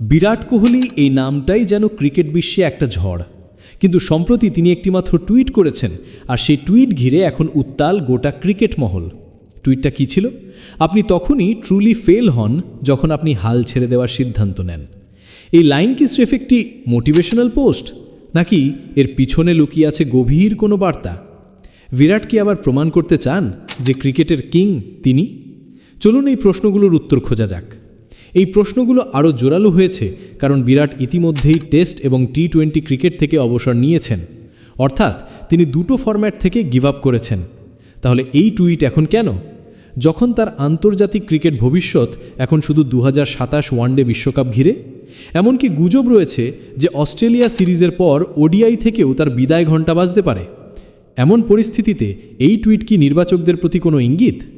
বিরাট কোহলি এই নামটাই যেন ক্রিকেট বিশ্বে একটা ঝড়। কিন্তু সম্প্রতি তিনি একটিমাত্র টুইট করেছেন, আর সেই টুইট ঘিরে এখন উত্তাল গোটা ক্রিকেট মহল। টুইটটা কী ছিল? আপনি তখনই ট্রুলি ফেল হন যখন আপনি হাল ছেড়ে দেওয়ার সিদ্ধান্ত নেন। এই লাইন কি স্রেফ একটি মোটিভেশনাল পোস্ট নাকি এর পিছনে লুকিয়ে আছে গভীর কোনো বার্তা? বিরাট কি আবার প্রমাণ করতে চান যে ক্রিকেটের কিং তিনি? চলুন এই প্রশ্নগুলোর উত্তর খোঁজা যাক। এই প্রশ্নগুলো আরও জোরালো হয়েছে কারণ বিরাট ইতিমধ্যেই টেস্ট এবং টি টোয়েন্টি ক্রিকেট থেকে অবসর নিয়েছেন। অর্থাৎ তিনি দুটো ফরম্যাট থেকে গিভ আপ করেছেন। তাহলে এই টুইট এখন কেন? যখন তার আন্তর্জাতিক ক্রিকেট ভবিষ্যৎ এখন শুধু দু হাজার সাতাশ ওয়ানডে বিশ্বকাপ ঘিরে, এমনকি গুজব রয়েছে যে অস্ট্রেলিয়া সিরিজের পর ওডিআই থেকেও তার বিদায় ঘণ্টা বাজতে পারে। এমন পরিস্থিতিতে এই টুইট কি নির্বাচকদের প্রতি কোনো ইঙ্গিত?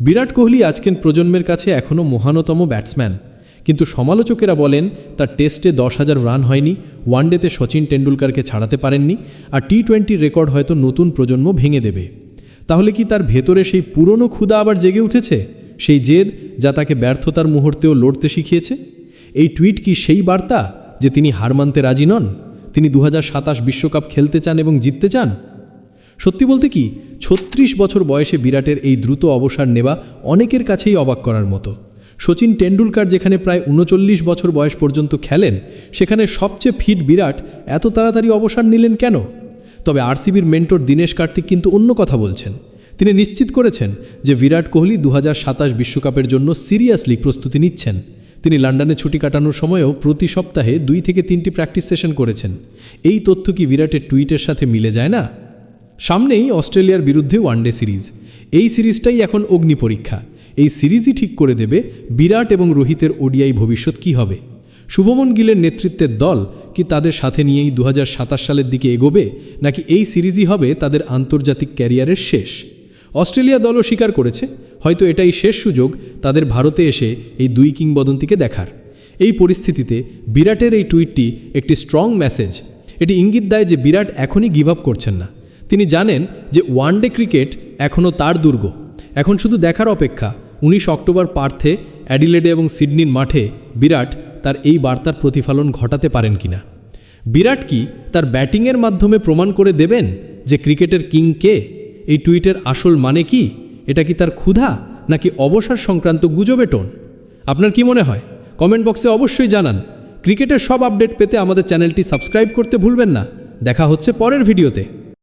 বিরাট কোহলি আজকের প্রজন্মের কাছে এখনও মহানতম ব্যাটসম্যান। কিন্তু সমালোচকেরা বলেন, তার টেস্টে দশ হাজার রান হয়নি, ওয়ানডেতে সচিন টেন্ডুলকারকে ছাড়াতে পারেননি, আর টি টোয়েন্টির রেকর্ড হয়তো নতুন প্রজন্ম ভেঙে দেবে। তাহলে কি তার ভেতরে সেই পুরনো ক্ষুদা আবার জেগে উঠেছে? সেই জেদ যা তাকে ব্যর্থতার মুহূর্তেও লড়তে শিখিয়েছে? এই টুইট কি সেই বার্তা যে তিনি হার মানতে রাজি নন? তিনি দু বিশ্বকাপ খেলতে চান এবং জিততে চান? সত্যি বলতে কি, ছত্রিশ বছর বয়সে বিরাটের এই দ্রুত অবসর নেওয়া অনেকের কাছেই অবাক করার মতো। সচিন টেন্ডুলকার যেখানে প্রায় উনচল্লিশ বছর বয়স পর্যন্ত খেলেন, সেখানে সবচেয়ে ফিট বিরাট এত তাড়াতাড়ি অবসর নিলেন কেন? তবে আরসিবির মেন্টর দীনেশ কার্তিক কিন্তু অন্য কথা বলছেন। তিনি নিশ্চিত করেছেন যে বিরাট কোহলি দু বিশ্বকাপের জন্য সিরিয়াসলি প্রস্তুতি নিচ্ছেন। তিনি লন্ডনে ছুটি কাটানোর সময়ও প্রতি সপ্তাহে দুই থেকে তিনটি প্র্যাকটিস সেশন করেছেন। এই তথ্য কি বিরাটের টুইটের সাথে মিলে যায় না? সামনেই অস্ট্রেলিয়ার বিরুদ্ধে ওয়ানডে সিরিজ। এই সিরিজটাই এখন অগ্নি পরীক্ষা। এই সিরিজই ঠিক করে দেবে বিরাট এবং রোহিতের ওডিআই ভবিষ্যৎ কি হবে। শুভমন গিলের নেতৃত্বের দল কি তাদের সাথে নিয়েই দু হাজার সাতাশ সালের দিকে এগোবে, নাকি এই সিরিজই হবে তাদের আন্তর্জাতিক ক্যারিয়ারের শেষ? অস্ট্রেলিয়া দলও স্বীকার করেছে, হয়তো এটাই শেষ সুযোগ তাদের ভারতে এসে এই দুই কিংবদন্তিকে দেখার। এই পরিস্থিতিতে বিরাটের এই টুইটটি একটি স্ট্রং মেসেজ। এটি ইঙ্গিত দেয় যে বিরাট এখনই গিভ আপ করছেন না। তিনি জানেন যে ওয়ানডে ক্রিকেট এখনও তার দুর্গ। এখন শুধু দেখার অপেক্ষা। উনিশ অক্টোবর পার্থে অ্যাডিলেডে এবং সিডনির মাঠে বিরাট তার এই বার্তার প্রতিফলন ঘটাতে পারেন কিনা। বিরাট কি তার ব্যাটিংয়ের মাধ্যমে প্রমাণ করে দেবেন যে ক্রিকেটের কিং কে? এই টুইটের আসল মানে কি? এটা কি তার ক্ষুধা নাকি অবসর সংক্রান্ত গুজবে টোন? আপনার কি মনে হয়? কমেন্ট বক্সে অবশ্যই জানান। ক্রিকেটের সব আপডেট পেতে আমাদের চ্যানেলটি সাবস্ক্রাইব করতে ভুলবেন না। দেখা হচ্ছে পরের ভিডিওতে।